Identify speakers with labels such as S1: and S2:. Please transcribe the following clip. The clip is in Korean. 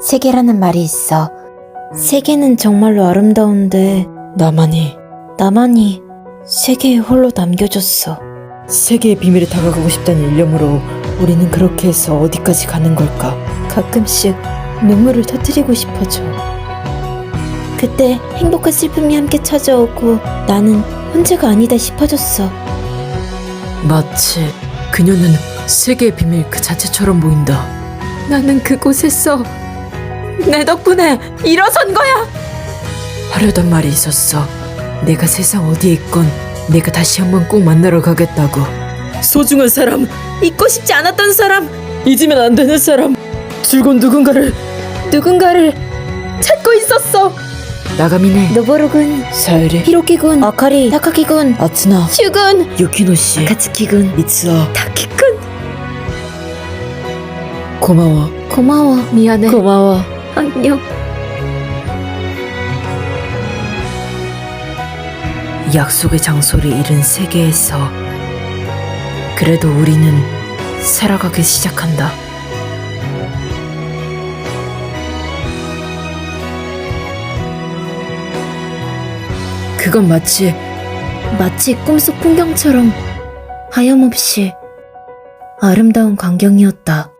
S1: 세계라는 말이 있어. 세계는 정말로 아름다운데 나만이 나만이 세계에 홀로 남겨졌어. 세계의 비밀에 다가가고 싶다는 일념으로 우리는 그렇게 해서 어디까지 가는 걸까? 가끔씩 눈물을 터뜨리고 싶어져. 그때 행복한 슬픔이 함께 찾아오고 나는 혼자가 아니다 싶어졌어.
S2: 마치 그녀는 세계의 비밀 그 자체처럼 보인다.
S1: 나는 그곳에서 내 덕분에 일어선 거야.
S2: 하려던 말이 있었어. 내가 세상 어디에 있건 내가 다시 한번 꼭 만나러 가겠다고. 소중한 사람,
S1: 잊고 싶지 않았던 사람,
S2: 잊으면 안 되는 사람, 즐거운 누군가를
S1: 누군가를 찾고 있었어.
S2: 나가미네,
S1: 노보루군,
S2: 사유리,
S1: 히로키군, 아카리, 타카키군,
S2: 아츠나,
S1: 슈군,
S2: 유키노 씨,
S1: 가츠키군,
S2: 미츠아,
S1: 타키군.
S2: 고마워,
S1: 고마워. 미안해.
S2: 고마워.
S1: 안녕.
S2: 약속의 장소를 잃은 세계에서 그래도 우리는 살아가기 시작한다. 그건 마치
S1: 마치 꿈속 풍경처럼 하염없이 아름다운 광경이었다.